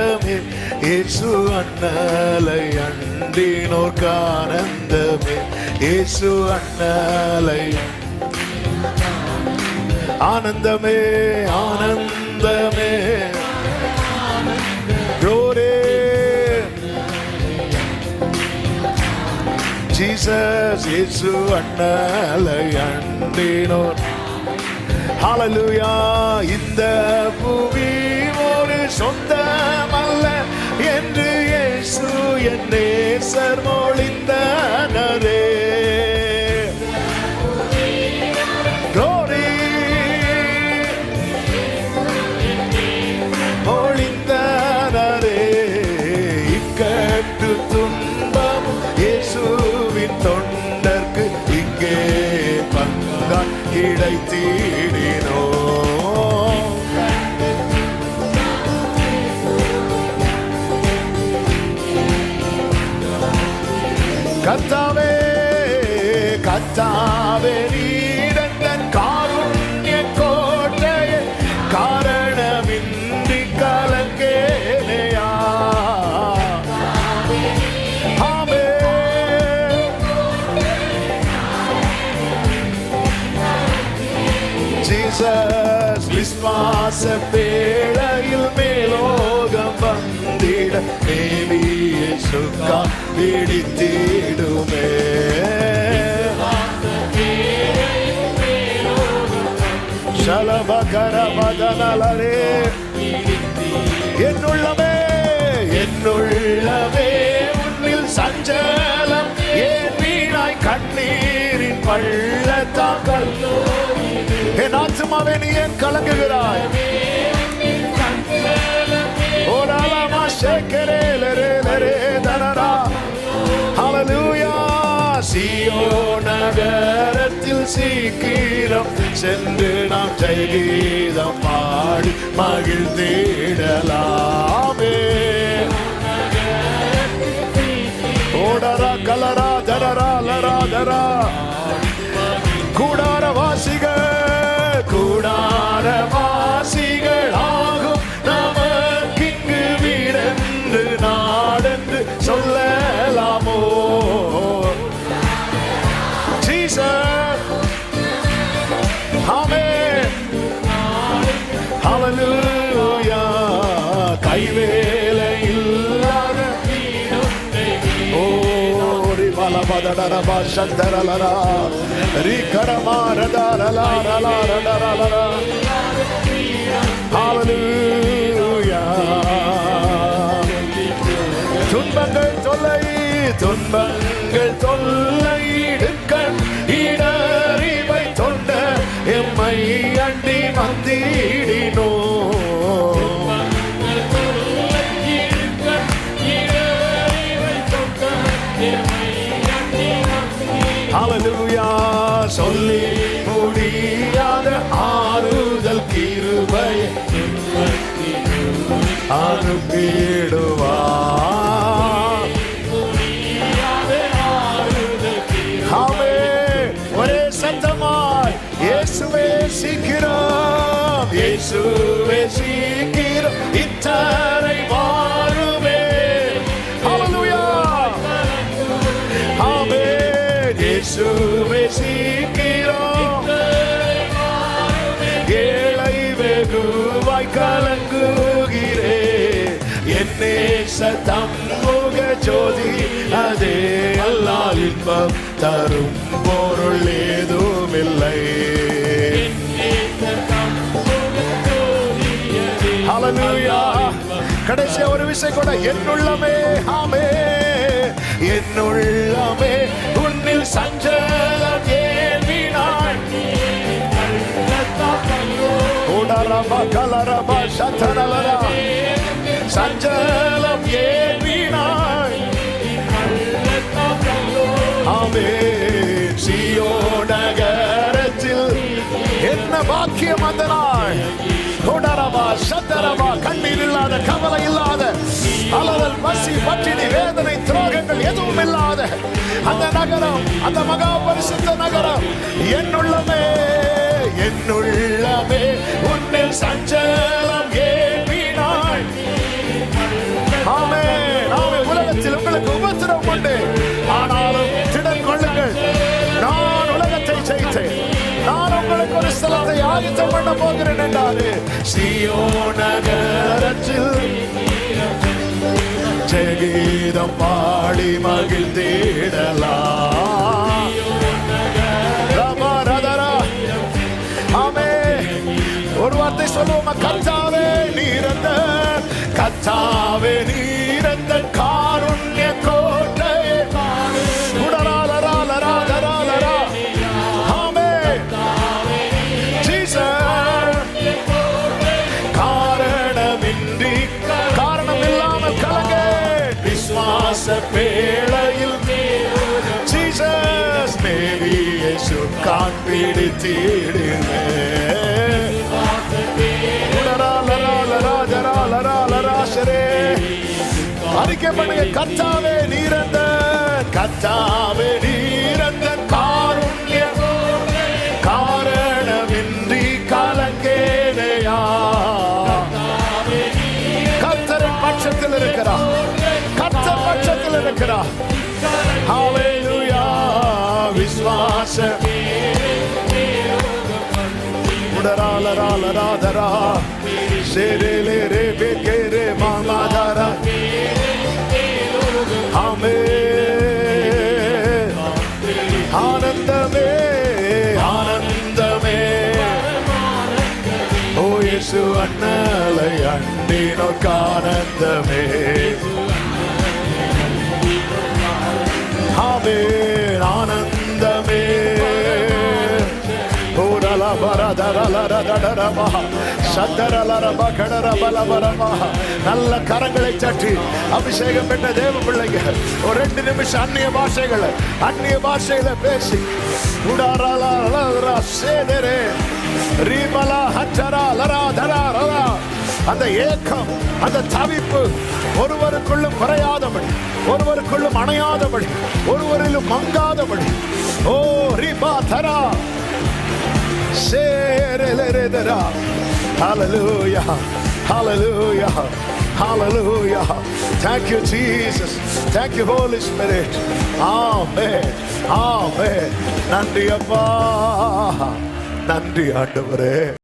ஆனந்தமே இயேசு அண்ணலை அண்டினோர்க்கு ஆனந்தமே இயேசு அண்ணலை ஆனந்தமே ஆனந்தமே. ஜோரே ஜீசஸ் இயேசு அண்ணலை அண்டினோர் ஹalleluya. இந்த பூமி ஒரு சொந்தமல்ல என்று இயேசு lives and more. கத்தாவே கத்தாவே நீடந்தன் சுகம் சுக்கா சலபகர சலபகரமதனலரே என்னுள்ளமே என்னுள்ளமே. உன்னில் சஞ்சலம் ஏன் வீணாய் கண்ணீரின் பள்ளத்தாக்கல். என் ஆத்மாவே நீ ஏன் கலங்குகிறாய்? நகரத்தில் சீக்கிரம் சென்று நாம் ஜெயகீதம் பாடி மகிழ்ந்திடலாமே. சந்தரலரா ரிகரமாரதாரலாரலாரலாரலாரலா ஹalleluya துன்பங்கள் தொல்லை துன்பங்கள் சொல்லி முடியாத ஆறுதல் கிருபை அனுப்பிடுவா ஒரே சத்தமாய் இயேசுவே சீக்கிரம் இயேசுவே சீக்கிரம் கலங்குகிறே என்னே சத்தம் முக ஜோதி அதே அல்லால் இன்பம் தரும் பொருள் ஏதுமில்லை. கடைசியா ஒரு விஷயம் கூட என்னுள்ளமே ஆமே என்னுள்ளமே உன்னில் சஞ்சலம் ஏன் வீணாய். உடரபா கலரபா சத்தனலரா சஞ்சலம் ஏன் ஆமே சியோ நகரத்தில் என்ன பாக்கியம் அந்த நாள் உடரபா சத்தரபா கண்ணீர் இல்லாத கவலை இல்லாத அலறல் பசி பட்டினி வேதனை துரோகங்கள் எதுவும் இல்லாத அந்த நகரம் அந்த மகா பரிசுத்த நகரம். என்னுள்ளமே என்னுள்ளமே உன்னில் சஞ்சலம் ஏப்பினாள் ஆமே நாமே உலகத்தில் உங்களுக்கு உபத்திரம் உண்டு. ஆனாலும் திடன் கொள்ளுங்கள். நான் உலகத்தை ஜெயித்தேன். நான் உங்களுக்கு ஒரு ஸ்தலத்தை ஆயுத்தம் பண்ண போகிறேன் என்றாரு ஸ்ரீ வார்த்தை கத்தாவே நீரந்த கத்தாவே நீரந்த காருண்ய கோட்டை. பேழையில் ஜீசஸ். ஜீசஸ் காரணமின்றி காரணம் அறிக்கை பண்ணுங்க கத்தாவே நீரந்த கத்தாவே நீரந்த காருண்ய காரணமின்றி கலங்கேனையா கர்த்தரின் பட்சத்தில் இருக்கிறார் கர்த்தர் பட்சத்தில் இருக்கிறார் ஹalleluya விசுவாச உடராலராலராதரா சேரேலே ரே பே கே ரே மாமாதாரா. ஆமே ஆனந்தமே ஆனந்தமே. ஓ இயேசு அண்ணலை அண்டினோக்கு ஆனந்தமே ஆமே நல்ல கரங்களை தட்டி அபிஷேகம் பெற்ற தேவ பிள்ளைங்க ஒரு ரெண்டு நிமிஷம் அந்நிய பாஷைகளை அந்நிய பாஷையில பேசி. அந்த ஏக்கம் அந்த தவிப்பு ஒருவருக்குள்ளும் குறையாதபடி ஒருவருக்குள்ளும் அணையாதபடி ஒருவரிலும் மங்காதபடி. ஓ ரிபா தரா. Hallelujah. Hallelujah. Hallelujah. Thank you, Jesus. Thank you, Holy Spirit. Amen. Amen. நன்றி அப்பா நன்றி ஆண்டவரே